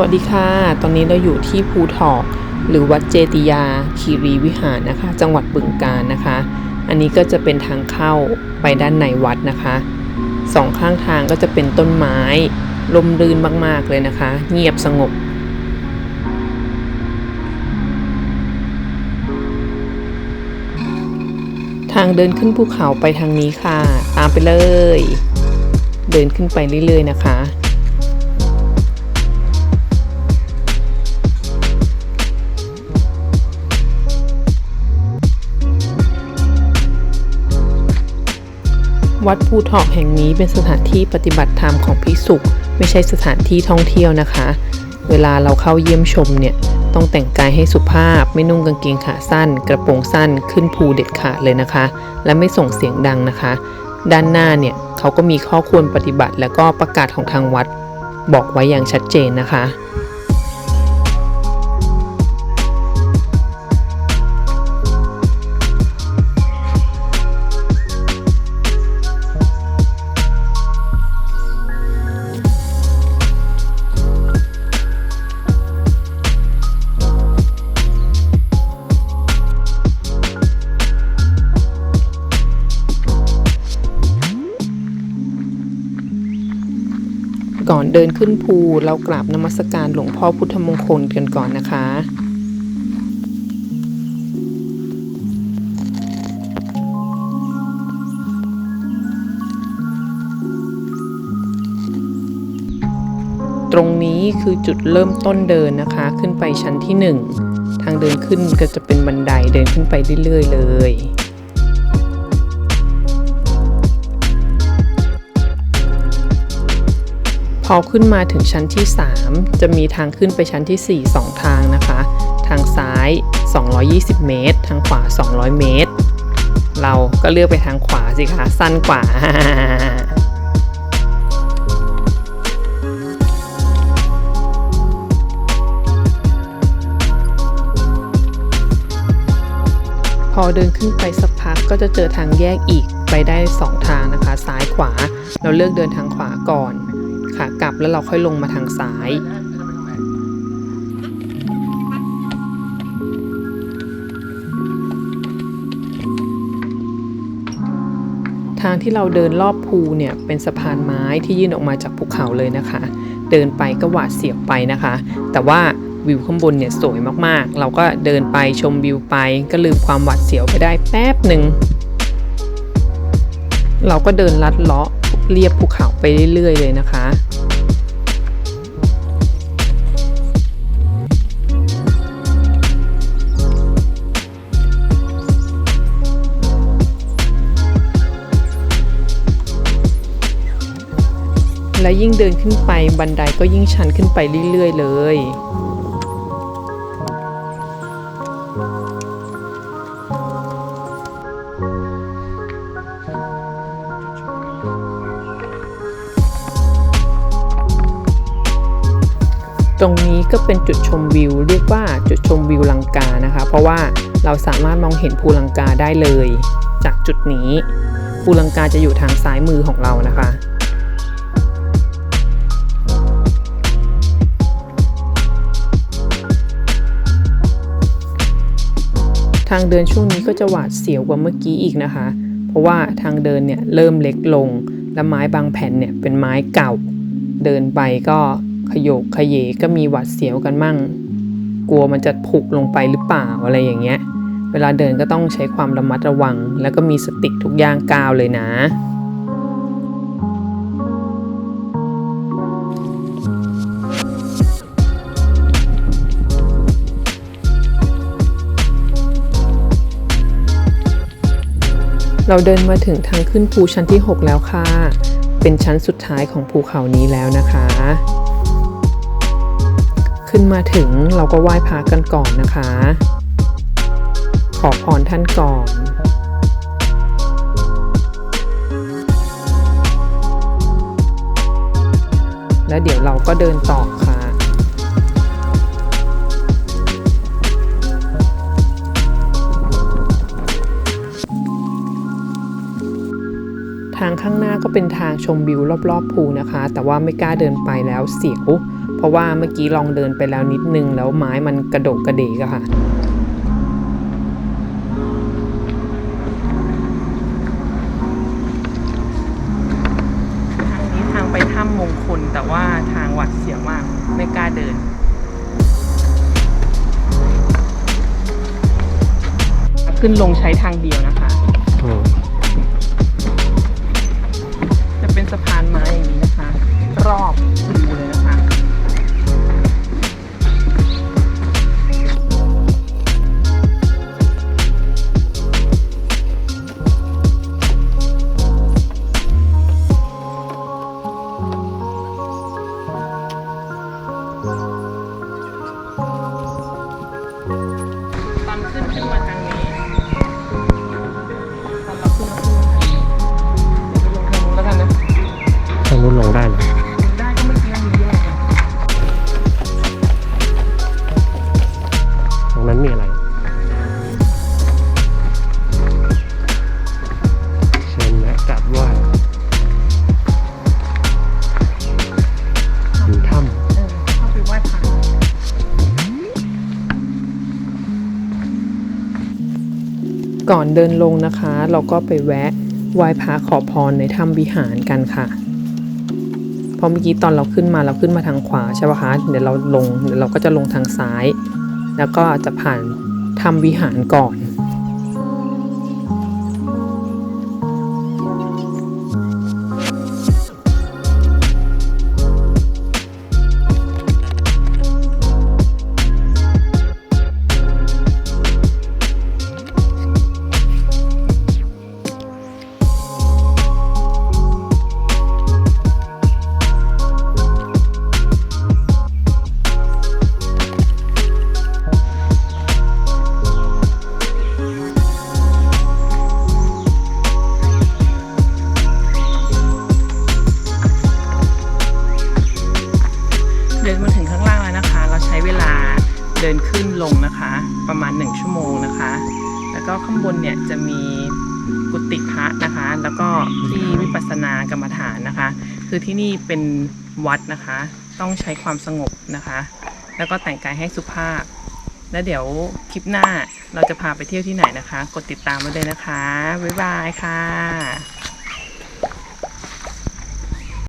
วัสดีค่ะ ตอนนี้เราอยู่ที่ภูทอกหรือวัดเจติยาคีรีวิหารนะคะ จังหวัดบึงกาฬนะคะ อันนี้ก็จะเป็นทางเข้าไปด้านในวัดนะคะ สองข้างทางก็จะเป็นต้นไม้ลมรื่นมากๆเลยนะคะ เงียบสงบทางเดินขึ้นภูเขาไปทางนี้ค่ะ ตามไปเลย เดินขึ้นไปเรื่อยๆนะคะ วัดภูทอกแห่งนี้เป็นสถานที่ปฏิบัติธรรมของภิกษุไม่ใช่สถานที่ท่องเที่ยวนะคะ เวลาเราเข้าเยี่ยมชมเนี่ย ต้องแต่งกายให้สุภาพ ไม่นุ่งกางเกงขาสั้น กระโปรงสั้น ขึ้นภูเด็ดขาดเลยนะคะ และไม่ส่งเสียงดังนะคะ ด้านหน้าเนี่ยเขาก็มีข้อควรปฏิบัติและก็ประกาศของทางวัด บอกไว้อย่างชัดเจนนะคะ ก่อนเดินขึ้นภูเรากราบนมัสการหลวงพ่อพุทธมงคลกันก่อนนะคะตรงนี้คือจุดเริ่มต้นเดินนะคะ ขึ้นไปชั้นที่ 1 ทางเดินขึ้นก็จะเป็นบันไดเดินขึ้นไปเรื่อยๆเลย พอขึ้นมาถึงชั้นที่ 3 จะมีทางขึ้นไปชั้นที่ 4 2 ทางนะคะ ทางซ้าย 220 เมตร ทางขวา 200 เมตร เราก็เลือกไปทางขวาสิคะสั้นกว่าพอเดินขึ้นไปสักพักก็จะเจอทางแยกอีกไปได้ 2 ทางนะคะ ซ้ายขวา เราเลือกเดินทางขวาก่อน ขากลับแล้วเราค่อยลงมาทางซ้ายทางที่เราเดินรอบภูเนี่ยเป็นสะพานไม้ที่ยื่นออกมาจากภูเขาเลยนะคะ เดินไปก็หวาดเสียวไปนะคะ แต่ว่าวิวข้างบนเนี่ยสวยมากๆ เราก็เดินไปชมวิวไป ก็ลืมความหวาดเสียวไปได้แป๊บหนึ่งเราก็เดินลัดเลาะเรียบภูเขาไปเรื่อยๆเลยนะคะ และยิ่งเดินขึ้นไปบันไดก็ยิ่งชันขึ้นไปเรื่อยๆ เลยตรงนี้ก็เป็นจุดชมวิว เรียกว่าจุดชมวิวลังกานะคะ เพราะว่าเราสามารถมองเห็นภูลังกาได้เลย จากจุดนี้ภูลังกาจะอยู่ทางซ้ายมือของเรานะคะ ทางเดินช่วงนี้ก็จะหวาดเสียวกว่าเมื่อกี้อีกนะคะ เพราะว่าทางเดินเนี่ยเริ่มเล็กลง และไม้บางแผ่นเนี่ยเป็นไม้เก่า เดินไปก็ขยกขยเยก็มีหวาดเสียวกันมั่ง กลัวมันจะผุลงไปหรือเปล่าอะไรอย่างเงี้ย เวลาเดินก็ต้องใช้ความระมัดระวัง แล้วก็มีสติทุกย่างก้าวเลยนะ เราเดินมาถึงทางขึ้นภูชั้นที่ 6 แล้วค่ะ เป็นชั้นสุดท้ายของภูเขานี้แล้วนะคะ ขึ้นมาถึงเราก็ไหว้พระกันก่อนนะคะ ขอพรท่านก่อนแล้วเดี๋ยวเราก็เดินต่อค่ะางข้างหน้าก็เป็นทางชมวิวรอบๆภูนะคะ แต่ว่าไม่กล้าเดินไปแล้วเสียว เพราะราะว่าเมื่อกี้ลองเดินไปแล้วนิดนึง แล้วไม้มันกระโดกกระเดกอะค่ะทางนี้ทางไปถ้ำมงคลแต่ว่าทางหวัดเสียวมาก ไม่กล้าเดินขึ้นลงใช้ทางเดียวนะคะอืมจะ นู้นลงได้เหรอได้ก็เมื่อกี้มันมีแยอะตรงนั้นมีอะไรเชิญแวะกราบไหว้ถึงถ้เออเข้าไปไหว้พระก่อนเดินลงนะคะ เราก็ไปแวะไหว้พระขอพรในถ้ำวิหารกันค่ะ ราะเมื่อกี้ตอนเราขึ้นมาเราขึ้นมาทางขวาใช่ปะคะเดี๋ยวเราลงเดี๋ยวเราก็จะลงทางซ้าย แล้วก็จะผ่านถ้ำวิหารก่อน ดินขึ้นลงนะคะ ประมาณ 1 ชั่วโมงนะคะ แล้วก็ข้างบนเนี่ยจะมีกุฏิพระนะคะ แล้วก็ที่วิปัสสนากรรมฐานนะคะ คือที่นี่เป็นวัดนะคะ ต้องใช้ความสงบนะคะ แล้วก็แต่งกายให้สุภาพ แล้วเดี๋ยวคลิปหน้าเราจะพาไปเที่ยวที่ไหนนะคะ กดติดตามไว้เลยนะคะ บ๊ายบายค่ะ